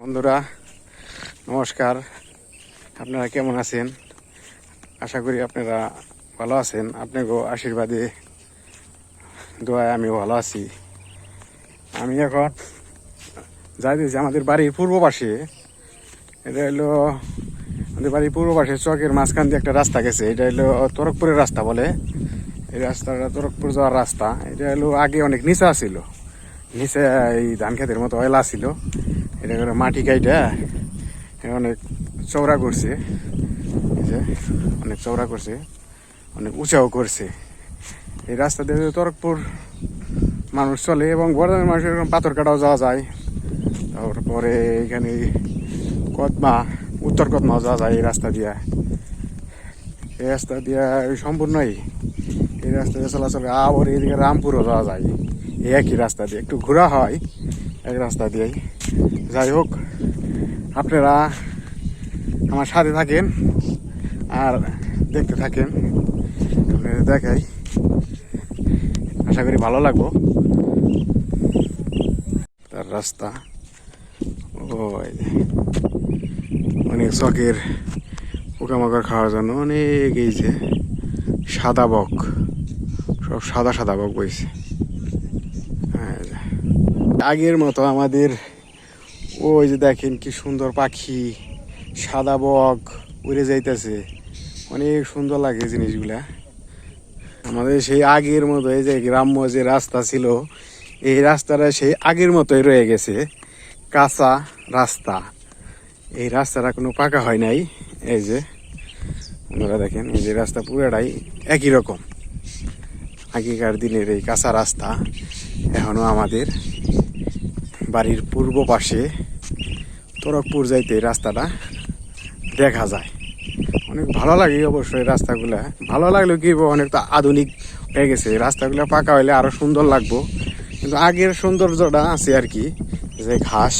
বন্ধুরা, নমস্কার। আপনারা কেমন আছেন? আশা করি আপনারা ভালো আছেন। আপনাকেও আশীর্বাদে, দোয়ায় আমি ভালো আছি। আমি এখন যাইতেছি আমাদের বাড়ির পূর্ব পাশে, এটা হলো আমাদের বাড়ির পূর্ব পাশে চকের মাঝখান দিয়ে একটা রাস্তা গেছে। এটা হলো তরকপুরের রাস্তা বলে। এই রাস্তাটা তরকপুর যাওয়ার রাস্তা। এটা হলো আগে অনেক নিচা ছিল। নিচে এই ধান খেতের মতো অয়েলা ছিল। এটা করে মাটি কাইটা অনেক চওড়া করছে অনেক চওড়া করছে, অনেক উঁচাও করছে। এই রাস্তা দিয়ে তরকপুর মানুষ চলে এবং বর্ধমানের মানুষের এরকম পাথর কাটাও যাওয়া যায়, তারপরে এখানে কদমা, উত্তর কদমাও যাওয়া যায় এই রাস্তা দিয়া। এই রাস্তা দিয়া সম্পূর্ণই এই রাস্তা দিয়ে চলাচল আবার এদিকে রামপুরও যাওয়া যায়। এই একই রাস্তা দিয়ে, একটু ঘোরা হয়, এক রাস্তা দিয়েই। যাই হোক, আপনারা আমার সাথে থাকেন আর দেখতে থাকেন। আপনাদের দেখাই। আশা করি ভালো লাগবো। তার রাস্তা। ওই অনেক চকের পোকামাকড় খাওয়ার জন্য অনেক এই যে সাদা বক, সব সাদা সাদা বক বইছে। হ্যাঁ আগের মতো আমাদের ওই যে দেখেন কি সুন্দর পাখি, সাদা বক, উড়ে যাইতেছে। অনেক সুন্দর লাগে জিনিসগুলা। আমাদের সেই আগের মতো এই যে গ্রাম্য যে রাস্তা ছিল, এই রাস্তাটা সেই আগের মতোই রয়ে গেছে, কাঁচা রাস্তা। এই রাস্তাটা কোনো পাকা হয় নাই, এই যে। আপনারা দেখেন, এই যে রাস্তা পুরোটাই একই রকম। আগেকার দিনের এই কাঁচা রাস্তা এখনও আমাদের বাড়ির পূর্ব পাশে। তরকপুর যাইতে রাস্তাটা দেখা যায়। অনেক ভালো লাগে অবশ্যই রাস্তাগুলা। ভালো লাগলেও কি বলব, অনেক তো আধুনিক হয়ে গেছে। রাস্তাগুলো পাকা হইলে আরও সুন্দর লাগবো। কিন্তু আগের সৌন্দর্যটা আছে আর কি যে ঘাস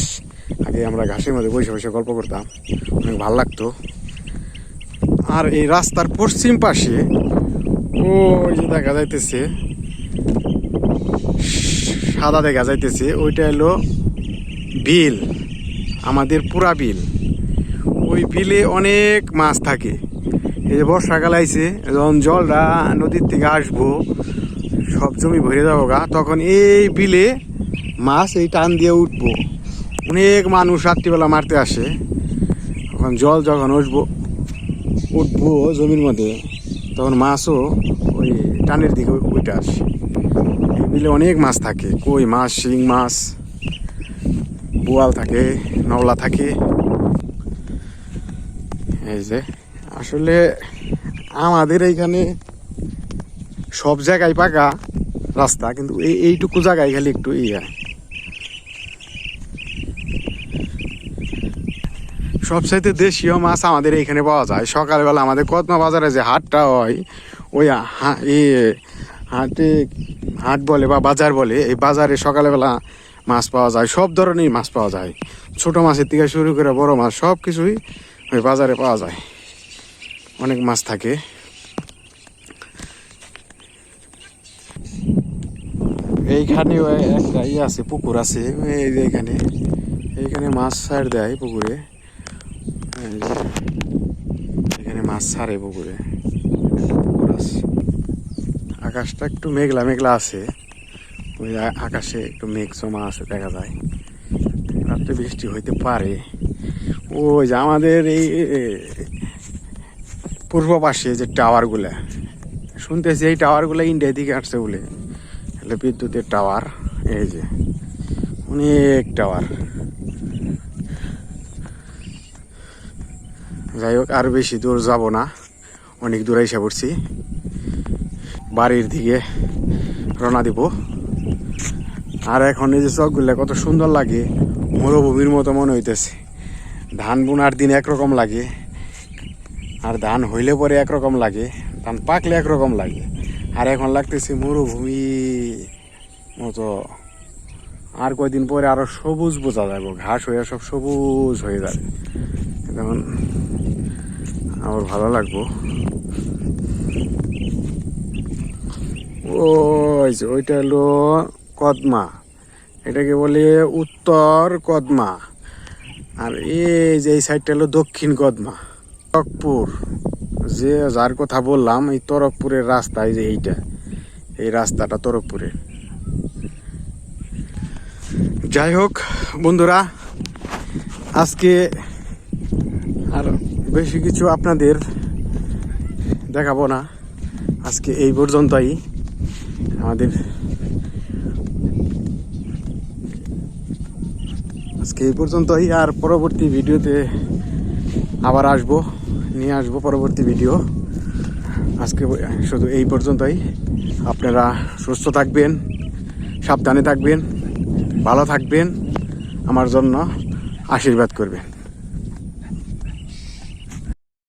আগে আমরা ঘাসের মধ্যে বসে বসে গল্প করতাম অনেক ভালো লাগতো। আর এই রাস্তার পশ্চিম পাশে ওই যে দেখা যাইতেছে সাদা দেখা যাইতেছে ওইটা হলো বিল। আমাদের পুরা বিল। ওই বিলে অনেক মাছ থাকে। এই যে বর্ষাকাল আইছে, যখন জলটা নদীর থেকে আসব, সব জমি ভরে যাব গা, তখন এই বিলে মাছ এই টান দিয়ে উঠবো। অনেক মানুষ রাত্রিবেলা মারতে আসে। তখন জল যখন উঠবো উঠবো জমির মধ্যে, তখন মাছও ওই টানের দিকে উঠে আসে। বিলে অনেক মাছ থাকে, কই মাছ, শিং মাছ। বোয়াল থাকে, নওলা থাকে। এই যে, আসলে আমাদের এইখানে সব জায়গায় পাকা রাস্তা, কিন্তু এই এইটুকু জায়গায় খালি একটু ইয়া সবচাইতে দেশীয় মাছ আমাদের এইখানে পাওয়া যায়। সকালবেলা আমাদের কদমা বাজারে যে হাটটা হয়, ওই হাটে হাট বলে বা বাজার বলে, এই বাজারে সকালবেলা মাছ পাওয়া যায়, সব ধরনের মাছ পাওয়া যায়। ছোট মাছের থেকে শুরু করে বড় মাছ, সব কিছুই ওই বাজারে পাওয়া যায়। অনেক মাছ থাকে। এইখানে একটা ইয়ে আছে, পুকুর আছে, এই যে এখানে। এইখানে মাছ ছাড় দেয় পুকুরে। এখানে মাছ ছাড়ে পুকুরে। আকাশটা একটু মেঘলা মেঘলা আছে। ওই আকাশে একটু মেঘ জমা আছে, দেখা যায়। রাত্রে বৃষ্টি হইতে পারে। ওই যে আমাদের এই পূর্ব পাশে যে টাওয়ারগুলা, শুনতেছি এই টাওয়ারগুলো ইন্ডিয়া দিকে আসছে বলে। হলো বিদ্যুতের টাওয়ার, এই যে, অনেক টাওয়ার। যাই হোক, আর বেশি দূর যাব না। অনেক দূরে এসে পড়ছি। বাড়ির দিকে রওনা দিব। আর এখন এই যে চকগুলো কত সুন্দর লাগে, মরুভূমির মতো মনে হইতেছে। ধান বোনার দিন একরকম লাগে, আর ধান হইলে পরে একরকম লাগে, ধান পাকলে একরকম লাগে। আর এখন লাগতেছে মরুভূমি মতো। আর কয়দিন পরে আরও সবুজ বোঝা যাবে, ঘাস হয়ে সব সবুজ হয়ে যাবে। যেমন আমার ভালো লাগবো। ওই যে ওইটা হলো কদমা। এটাকে বলে উত্তর কদমা। আর এই যে এই সাইডটা হলো দক্ষিণ কদমা। তরকপুর। যে যার কথা বললাম, এই তরকপুরের রাস্তা, এই যে এইটা। এই রাস্তাটা তরকপুরের যাই হোক, বন্ধুরা, আজকে আর বেশি কিছু আপনাদের দেখাবো না। আজকে এই পর্যন্তই। আমাদের আজকে এই পর্যন্তই, আর পরবর্তী ভিডিওতে আবার আসব, নিয়ে আসব পরবর্তী ভিডিও। আজকে শুধু এই পর্যন্তই। আপনারা সুস্থ থাকবেন, সাবধানে থাকবেন, ভালো থাকবেন, আমার জন্য আশীর্বাদ করবেন।